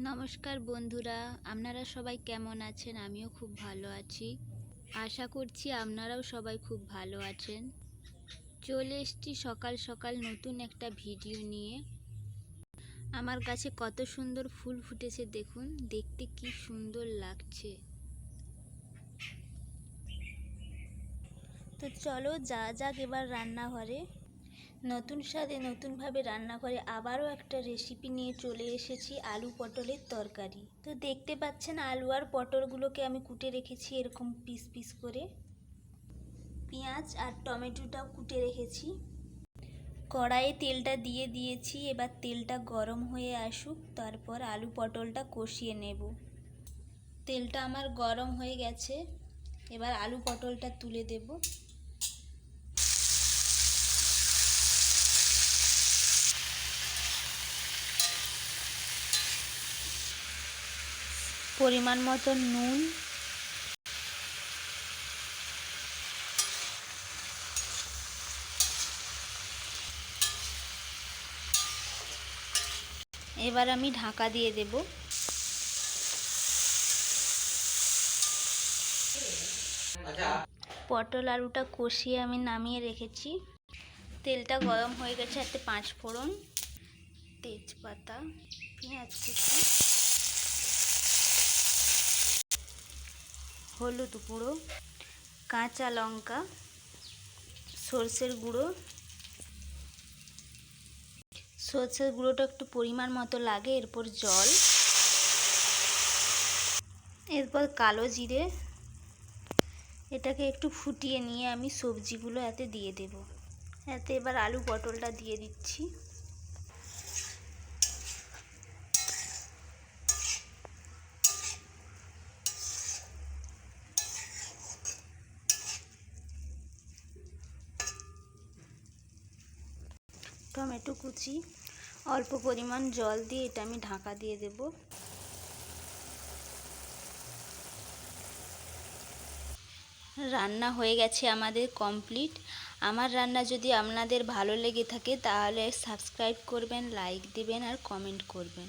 নমস্কার বন্ধুরা, আপনারা সবাই কেমন আছেন? আমিও খুব ভালো আছি। আশা করছি আপনারাও সবাই খুব ভালো আছেন। চলে এসছি সকাল সকাল নতুন একটা ভিডিও নিয়ে। আমার কাছে কত সুন্দর ফুল ফুটেছে দেখুন, দেখতে কি সুন্দর লাগছে। তো চলো যা যাক এবার রান্নাঘরে। নতুন স্বাদে নতুনভাবে রান্না করে আবারও একটা রেসিপি নিয়ে চলে এসেছি আলু পটলের তরকারি। তো দেখতে পাচ্ছেন আলু আর পটলগুলোকে আমি কুটে রেখেছি এরকম পিস পিস করে। পেঁয়াজ আর টমেটোটাও কুটে রেখেছি। কড়াইয়ে তেলটা দিয়ে দিয়েছি, এবার তেলটা গরম হয়ে আসুক, তারপর আলু পটলটা কষিয়ে নেব। তেলটা আমার গরম হয়ে গেছে, এবার আলু পটলটা তুলে দেবো। পরিমাণ মতো নুন। এবার আমি ঢাকা দিয়ে দেব। পটল আলুটা কষিয়ে আমি নামিয়ে রেখেছি। তেলটা গরম হয়ে গেছে এতে পাঁচ ফোড়ন, তেজপাতা, পেঁয়াজ কুচি। হলুদ গুঁড়ো, কাঁচা লঙ্কা, সর্ষের গুঁড়ো। সর্ষের গুঁড়োটা একটু পরিমাণ মতো লাগে, এরপর জল। এরপর কালো জিরে। এটাকে একটু ফুটিয়ে নিয়ে আমি সবজিগুলো এতে দিয়ে দেব। এতে এবার আলু পটলটা দিয়ে দিচ্ছি। টমেটো কুচি, অল্প পরিমাণ জল দিয়ে এটা আমি ঢাকা দিয়ে দেব। রান্না হয়ে গেছে আমাদের কমপ্লিট। আমার রান্না যদি আপনাদের ভালো লেগে থাকে তাহলে সাবস্ক্রাইব করবেন, লাইক দিবেন আর কমেন্ট করবেন।